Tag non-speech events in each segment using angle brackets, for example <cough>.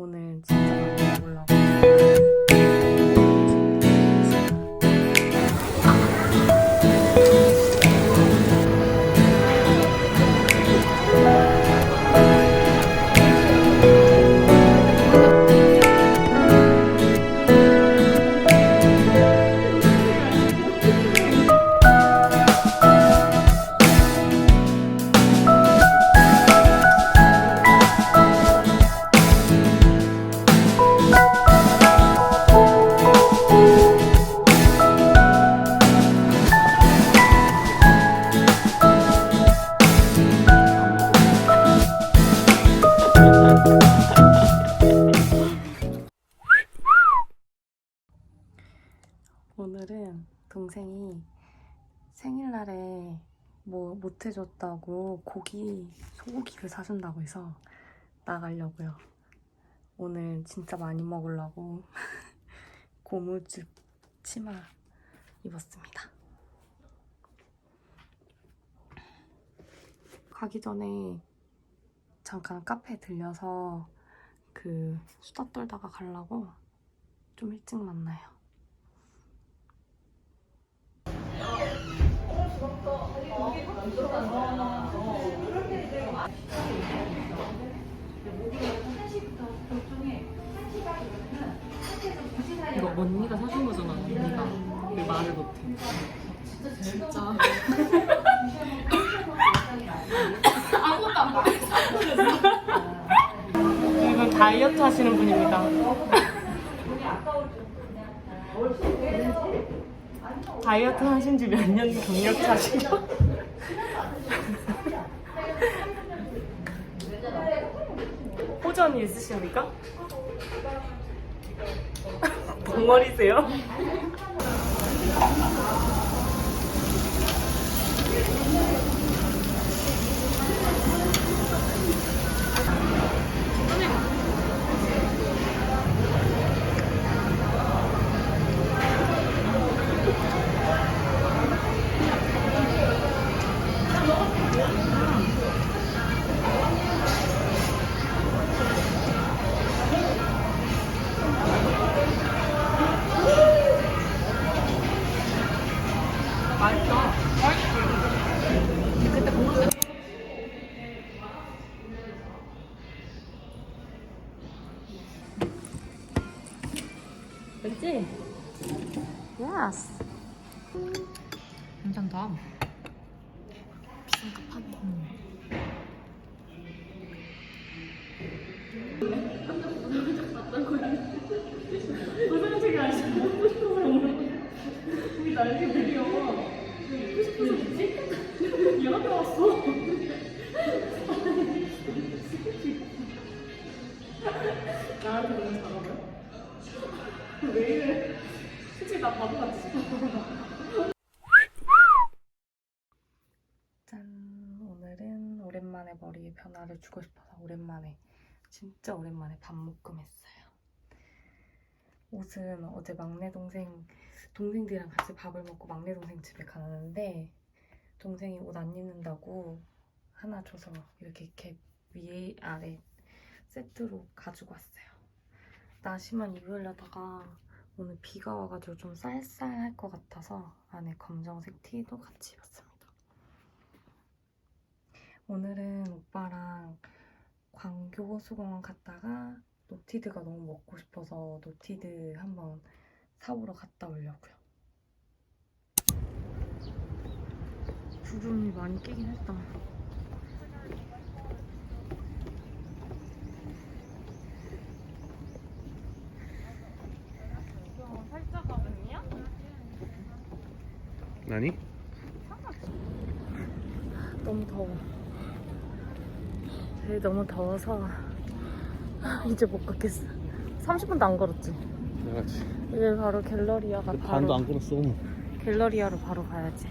오늘 진짜 동생이 생일날에 뭐 못해줬다고 고기, 소고기를 사준다고 해서 나가려고요. 오늘 진짜 많이 먹으려고 <laughs> 고무줄 치마 입었습니다. 가기 전에 잠깐 카페 들려서 그 수다 떨다가 가려고 좀 일찍 만나요. 이거 언니가 사준 거잖아. 언니가 왜 말을 못해. 진짜. 아무것도 안 먹었어 이건 다이어트 하시는 분입니다. 다이어트 하신 지 몇 년 경력 차시죠? <laughs> 호전이 있으십니까? <laughs> 벙어리세요? 그때 먹을 때. 됐 변화를 주고 싶어서 오랜만에 진짜 오랜만에 반묶음했어요. 옷은 어제 막내 동생 동생들이랑 같이 밥을 먹고 막내 동생 집에 가는데 동생이 옷 안 입는다고 하나 줘서 이렇게 캡 위에 아래 세트로 가지고 왔어요. 나시만 입으려다가 오늘 비가 와가지고 좀 쌀쌀할 것 같아서 안에 검정색 티도 같이 입었습니다. 오늘은 오빠랑 광교호수공원 갔다가 노티드가 너무 먹고 싶어서 노티드 한번 사보러 갔다 오려고요. 구름이 많이 끼긴 했다. 아니? 너무 더워. 되게 너무 더워서 이제 못 걷겠어. 30분도 안 걸었지. 나가지. 이제 바로 갤러리아가 반도 바로 안 끊었어. 갤러리아로 바로 가야지.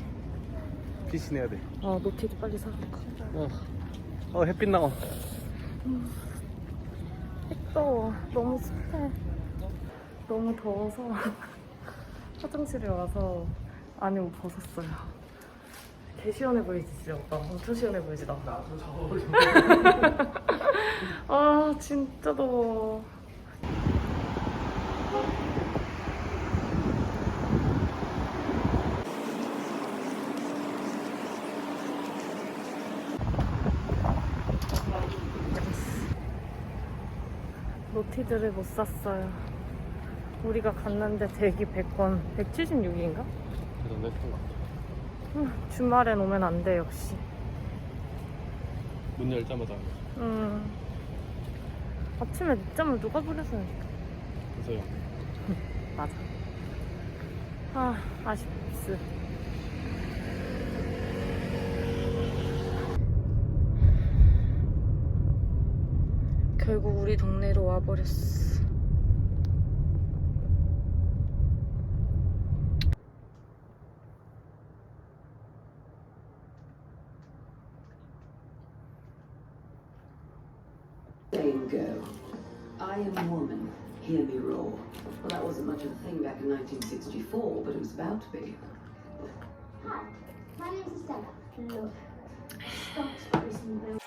피신해야 돼. 어 노티드 빨리 사갈까. 어, 어 햇빛 나와. 더워. 너무 습해. 너무 더워서 <laughs> 화장실에 와서 안에 옷 벗었어요. 개 시원해 보이지 진짜 오빠. 엄청 시원해 보이지 나. <laughs> 아 진짜 더워. 노티드를 못 샀어요. 우리가 갔는데 대기 100건, 176인가? 그래서 냈던 것 같아. 주말엔 오면 안 돼, 역시. 문 열자마자 음. 아침에 늦잠을 누가 부렸으니까. 보세요. <laughs> 맞아. 아, 아쉽스. 결국 우리 동네로 와버렸어. Go. I am a woman. Hear me roar. Well, that wasn't much of a thing back in 1964, but it was about to be. Hi, my name is Stella. Look, stop squeezing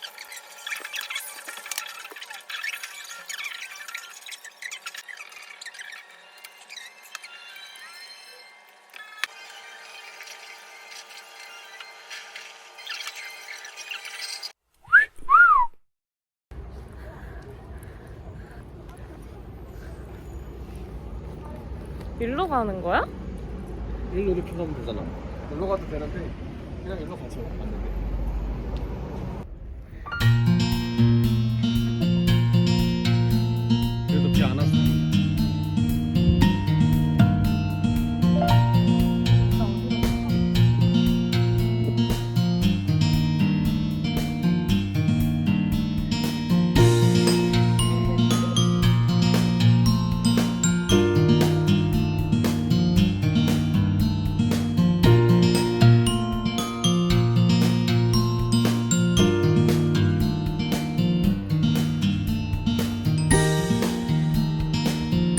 일로 가는 거야? 일로 이렇게 가면 되잖아. 일로 가도 되는데 그냥 일로 같이 갔는데.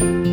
어,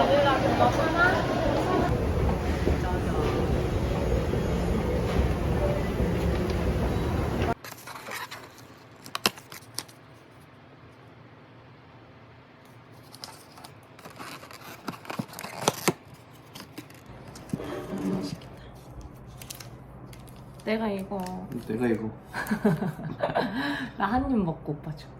바닐라 도넛 하나. 내가 이거 내가 이거 <laughs> 나 한 입 먹고 오빠 줄게.